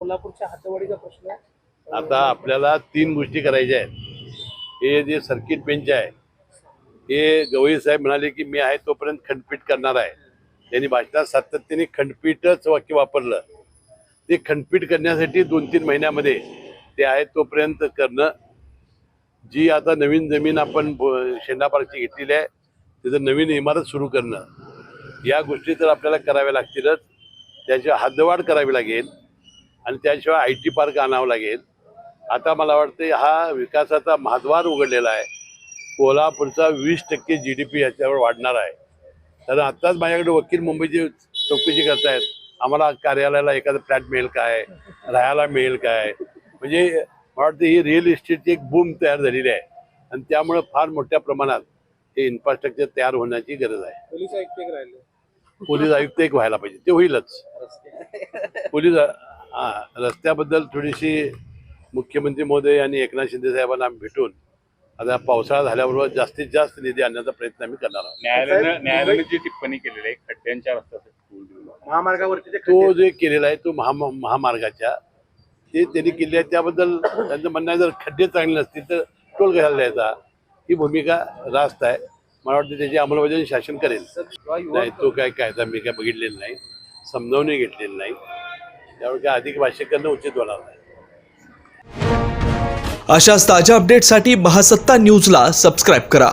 कोल्हापूरच्या हातवाडीचा प्रश्न आता आपल्याला तीन गोष्टी करायच्या आहेत. हे जे सर्किट बेंच आहे हे गवई साहेब म्हणाले की मी आहे तोपर्यंत खंडपीठ करणार आहे. त्यांनी भाषणात सातत्याने खंडपीठच वाक्य वापरलं. ते खंडपीठ करण्यासाठी दोन तीन महिन्यामध्ये ते आहे तोपर्यंत करणं. जी आता नवीन जमीन आपण ब- शेंडा पार्कची घेतलेली आहे त्याचं नवीन इमारत सुरू करणं. या गोष्टी तर आपल्याला कराव्या लागतीलच. त्याची हद्दवाढ करावी लागेल. आणि त्याशिवाय आय टी पार्क आणावं लागेल. आता मला वाटतं हा विकासाचा महाद्वार उघडलेला आहे. कोल्हापूरचा वीस टक्के जी डी पी याच्यावर वाढणार आहे. तर आत्ताच माझ्याकडे वकील मुंबईची चौकशी करतायत. आम्हाला कार्यालयाला एखादं फ्लॅट मिळेल काय? राहायला मिळेल काय? म्हणजे मला वाटतं ही रिअल इस्टेटची एक बूम तयार झालेली आहे. आणि त्यामुळं फार मोठ्या प्रमाणात हे इन्फ्रास्ट्रक्चर तयार होण्याची गरज आहे. पोलीस आयुक्त एक राहिले. पोलीस आयुक्त एक व्हायला पाहिजे. ते होईलच. पोलीस हा रस्त्याबद्दल थोडीशी मुख्यमंत्री महोदय आणि एकनाथ शिंदे साहेबांना भेटून आता पावसाळा झाल्याबरोबर जास्तीत जास्त निधी आणण्याचा प्रयत्न आम्ही करणार आहोत. न्यायालयानं न्यायालयाने जी टिप्पणी केलेली आहे खड्ड्यांच्या रस्त्यासाठी दिला. महामार्गावरती जे तो जे केलेला आहे तो महा महामार्गाच्या ते त्यांनी केले आहे त्याबद्दल त्यांचं म्हणणं आहे जर खड्डे चांगले नसतील तर टोल घ्यायला द्यायचा? ही भूमिका रास्त आहे. मला वाटतं त्याची अंमलबजावणी शासन करेल. नाही तो काय कायदा मी काय बघितलेला नाही समजावून घेतलेलं नाही. त्यामुळे काय अधिक भाष्य करणं उचित होणार नाही. अशाच ताज्या अपडेटसाठी महासत्ता न्यूजला सबस्क्राईब करा.